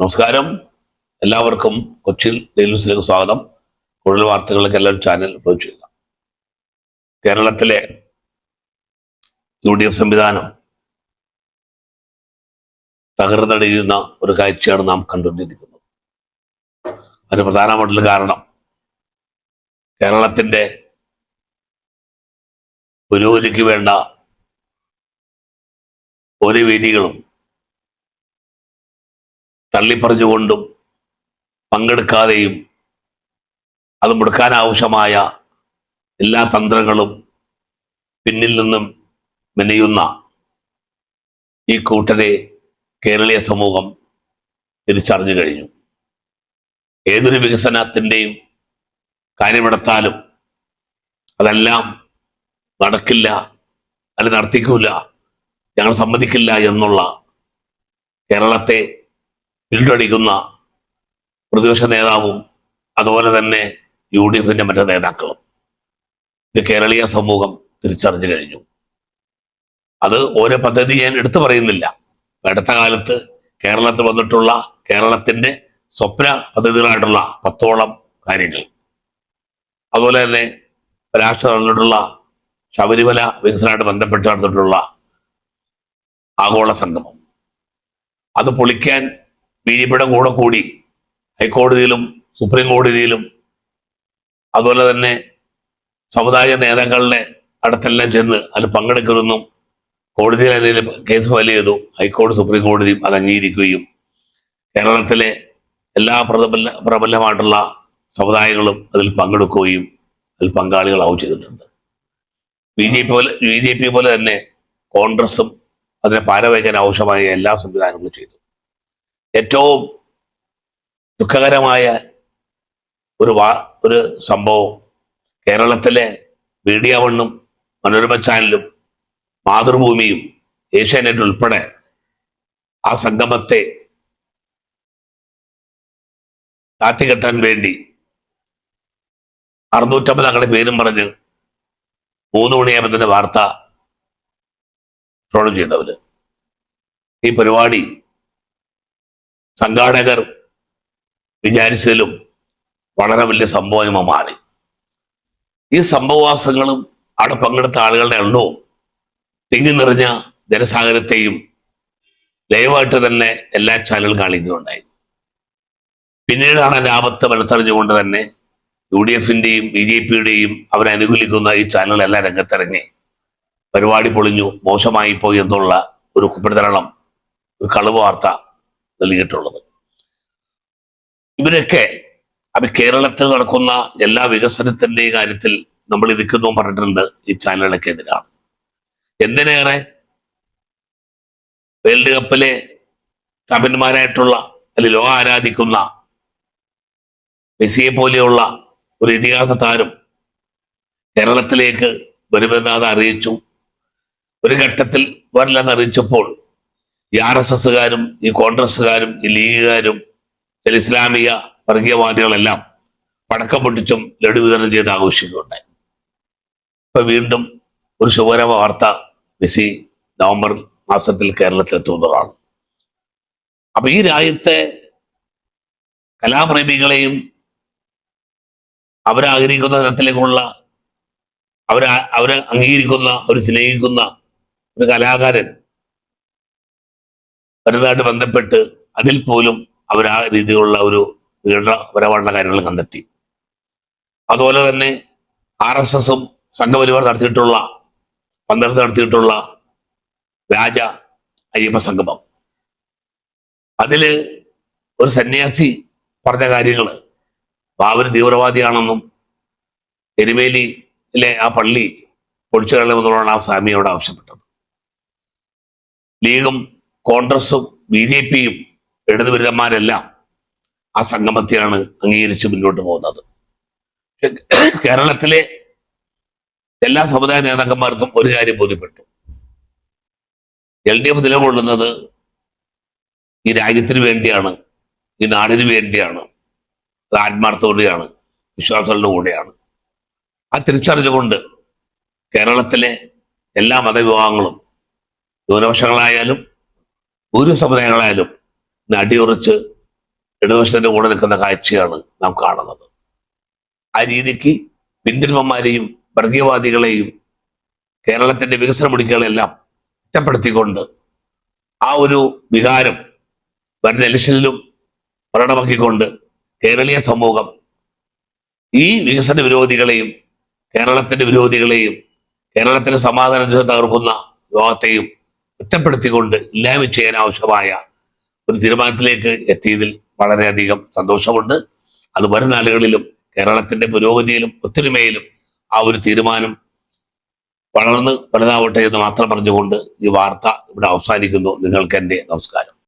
നമസ്കാരം. എല്ലാവർക്കും കൊച്ചിയിൽ ഡെയിലി ന്യൂസിലേക്ക് സ്വാഗതം. കൂടുതൽ വാർത്തകളിലേക്ക് എല്ലാവരും ചാനൽ അപ്രോച്ച് ചെയ്യുക. കേരളത്തിലെ യു ഡി എഫ് സംവിധാനം തകർന്നടിയുന്ന ഒരു കാഴ്ചയാണ് നാം കണ്ടുകൊണ്ടിരിക്കുന്നത്. അതിന് പ്രധാനമായിട്ടുള്ള കാരണം കേരളത്തിന്റെ പുരോഗതിക്ക് വേണ്ട ഒരു വേദികളും തള്ളിപ്പറഞ്ഞുകൊണ്ടും പങ്കെടുക്കാതെയും അത് മുടക്കാനാവശ്യമായ എല്ലാ തന്ത്രങ്ങളും പിന്നിൽ നിന്നും മെനയുന്ന ഈ കൂട്ടരെ കേരളീയ സമൂഹം തിരിച്ചറിഞ്ഞു കഴിഞ്ഞു. ഏതൊരു വികസനത്തിന്റെയും കാര്യമെടുത്താലും അതെല്ലാം നടക്കില്ല അല്ലെ നടത്തിക്കൂല ഞങ്ങൾ സമ്മതിക്കില്ല എന്നുള്ള കേരളത്തെ പിന്തുണയ്ക്കുന്ന പ്രതിപക്ഷ നേതാവും അതുപോലെ തന്നെ യു ഡി എഫിന്റെ മറ്റു നേതാക്കളും. ഇത് കേരളീയ സമൂഹം തിരിച്ചറിഞ്ഞു കഴിഞ്ഞു. അത് ഓരോ പദ്ധതി ഞാൻ എടുത്തു പറയുന്നില്ല. അടുത്ത കാലത്ത് കേരളത്തിൽ വന്നിട്ടുള്ള കേരളത്തിന്റെ സ്വപ്ന പദ്ധതികളായിട്ടുള്ള പത്തോളം കാര്യങ്ങൾ. അതുപോലെ തന്നെ രാഷ്ട്ര നടന്നിട്ടുള്ള ശബരിമല വികസനമായിട്ട് ബന്ധപ്പെട്ട് നടന്നിട്ടുള്ള ആഗോള സംഗമം. അത് പൊളിക്കാൻ ബി ജെ പിയുടെ കൂടെ കൂടി ഹൈക്കോടതിയിലും സുപ്രീം കോടതിയിലും അതുപോലെ തന്നെ സമുദായ നേതാക്കളുടെ അടുത്തെല്ലാം ചെന്ന് അതിൽ പങ്കെടുക്കരുതെന്നും കോടതിയിൽ എന്തെങ്കിലും കേസ് ഫയൽ ചെയ്തു. ഹൈക്കോടതി സുപ്രീം കോടതിയും അത് അംഗീകരിക്കുകയും കേരളത്തിലെ എല്ലാ പ്രബല പ്രബലമായിട്ടുള്ള സമുദായങ്ങളും അതിൽ പങ്കെടുക്കുകയും അതിൽ പങ്കാളികളാവും ചെയ്തിട്ടുണ്ട്. ബി ജെ പി പോലെ ബി ജെ പി പോലെ തന്നെ കോൺഗ്രസും അതിനെ പാരവയ്ക്കാൻ ആവശ്യമായ എല്ലാ സംവിധാനങ്ങളും ചെയ്തു. ഏറ്റവും ദുഃഖകരമായ ഒരു വാ ഒരു സംഭവം കേരളത്തിലെ മീഡിയ വണ്ണും മനോരമ ചാനലും മാതൃഭൂമിയും ഏഷ്യാനെറ്റ് ഉൾപ്പെടെ ആ സംഗമത്തെ കാത്തികെട്ടാൻ വേണ്ടി അറുന്നൂറ്റമ്പത് അങ്ങനെ പേരും പറഞ്ഞ് മൂന്ന് മണിയാകുമ്പോൾ തന്നെ വാർത്ത ട്രോൾ ചെയ്തവര്. ഈ പരിപാടി സംഘാടകർ വിചാരിച്ചതിലും വളരെ വലിയ സംഭവമായി മാറി. ഈ സംഭവവാസങ്ങളും അവിടെ പങ്കെടുത്ത ആളുകളുടെ എണ്ണവും തിങ്ങി നിറഞ്ഞ ജനസാഗരത്തെയും ലൈവായിട്ട് തന്നെ എല്ലാ ചാനലും കാണിക്കുകയുണ്ടായി പിന്നീടാണ് ആപത്ത് മനത്തറിഞ്ഞുകൊണ്ട് തന്നെ യു ഡി എഫിന്റെയും ബി ജെ പിയുടെയും അവരെ അനുകൂലിക്കുന്ന ഈ ചാനലുകളെല്ലാം രംഗത്തിറങ്ങി. പരിപാടി പൊളിഞ്ഞു മോശമായി പോയി എന്നുള്ള ഒരു കുപ്രതരണം ഒരു കളവ് വാർത്ത നൽകിയിട്ടുള്ളത്. ഇവരൊക്കെ അത് കേരളത്തിൽ നടക്കുന്ന എല്ലാ വികസനത്തിന്റെയും കാര്യത്തിൽ നമ്മൾ ഇരിക്കുന്നു പറഞ്ഞിട്ടുണ്ട് ഈ ചാനലുകളൊക്കെ എതിരാണ്. എന്തിനേറെ? വേൾഡ് കപ്പിലെ ചാമ്പ്യന്മാരായിട്ടുള്ള അല്ലെങ്കിൽ ലോക ആരാധിക്കുന്ന മെസ്സിയെ പോലെയുള്ള ഒരു ഇതിഹാസ താരം കേരളത്തിലേക്ക് വരുമെന്ന് അത് അറിയിച്ചു. ഒരു ഘട്ടത്തിൽ വരില്ലെന്ന് അറിയിച്ചപ്പോൾ ഈ ആർ എസ് എസുകാരും ഈ കോൺഗ്രസ്സുകാരും ഈ ലീഗുകാരും ചില ഇസ്ലാമിക വർഗീയവാദികളെല്ലാം പടക്കം പൊട്ടിച്ചും ലഡു വിതരണം ചെയ്ത് ആഘോഷിക്കുകയുണ്ടായി. ഇപ്പൊ വീണ്ടും ഒരു ശുഭരമ വാർത്ത മെസ്സി നവംബർ മാസത്തിൽ കേരളത്തിൽ എത്തുന്നതാണ് അപ്പൊ ഈ രാജ്യത്തെ കലാപ്രേമികളെയും അവരാഗ്രഹിക്കുന്ന തരത്തിലേക്കുള്ള അവരെ അവരെ അംഗീകരിക്കുന്ന അവർ സ്നേഹിക്കുന്ന ഒരു കലാകാരൻ വരുന്നതായിട്ട് ബന്ധപ്പെട്ട് അതിൽ പോലും അവർ ആ രീതിയിലുള്ള ഒരു പീഡനപരമായിട്ടുള്ള കാര്യങ്ങൾ കണ്ടെത്തി. അതുപോലെ തന്നെ ആർ എസ് എസും സംഘപരിവാർ നടത്തിയിട്ടുള്ള പന്തളത്ത് നടത്തിയിട്ടുള്ള വ്യാജ അയ്യപ്പ സംഗമം. അതിൽ ഒരു സന്യാസി പറഞ്ഞ കാര്യങ്ങൾ ബാബര് തീവ്രവാദിയാണെന്നും എരുമേലിയിലെ ആ പള്ളി പൊളിച്ചു കളയുമെന്നുള്ളതാണ് ആ സ്വാമിയോട് ആവശ്യപ്പെട്ടത്. ലീഗും കോൺഗ്രസും ബി ജെ പിയും ഇടതുപരിതന്മാരെല്ലാം ആ സംഗമത്തെയാണ് അംഗീകരിച്ച് മുന്നോട്ട് പോകുന്നത്. കേരളത്തിലെ എല്ലാ സമുദായ നേതാക്കന്മാർക്കും ഒരു കാര്യം ബോധ്യപ്പെട്ടു. എൽ ഡി എഫ് നിലകൊള്ളുന്നത് ഈ രാജ്യത്തിന് വേണ്ടിയാണ് ഈ നാടിന് വേണ്ടിയാണ് അത് ആത്മാർത്ഥതയോടെയാണ് വിശ്വാസങ്ങളുടെ കൂടെയാണ്. ആ തിരിച്ചറിഞ്ഞുകൊണ്ട് കേരളത്തിലെ എല്ലാ മതവിഭാഗങ്ങളും ന്യൂനപക്ഷങ്ങളായാലും ഭൂരി സമുദായങ്ങളായാലും ഇന്ന് അടിയുറച്ച് ഇടതുപക്ഷത്തിന്റെ കൂടെ നിൽക്കുന്ന കാഴ്ചയാണ് നാം കാണുന്നത്. ആ രീതിക്ക് പിന്തിരിമന്മാരെയും വർഗീയവാദികളെയും കേരളത്തിന്റെ വികസന മുടിക്കുകളെല്ലാം കുറ്റപ്പെടുത്തിക്കൊണ്ട് ആ ഒരു വികാരം വരുന്ന ഇലക്ഷനിലും പ്രകടമാക്കിക്കൊണ്ട് കേരളീയ സമൂഹം ഈ വികസന വിരോധികളെയും കേരളത്തിന്റെ വിരോധികളെയും കേരളത്തിന്റെ സമാധാന തകർക്കുന്ന യോഗത്തെയും കുറ്റപ്പെടുത്തിക്കൊണ്ട് ഇല്ലായ്മ ചെയ്യാൻ ആവശ്യമായ ഒരു തീരുമാനത്തിലേക്ക് എത്തിയതിൽ വളരെയധികം സന്തോഷമുണ്ട്. അത് വരും നാളുകളിലും കേരളത്തിന്റെ പുരോഗതിയിലും ഒത്തൊരുമയിലും ആ ഒരു തീരുമാനം വളർന്ന് വലുതാവട്ടെ എന്ന് മാത്രം പറഞ്ഞുകൊണ്ട് ഈ വാർത്ത ഇവിടെ അവസാനിക്കുന്നു. നിങ്ങൾക്ക് എന്റെ നമസ്കാരം.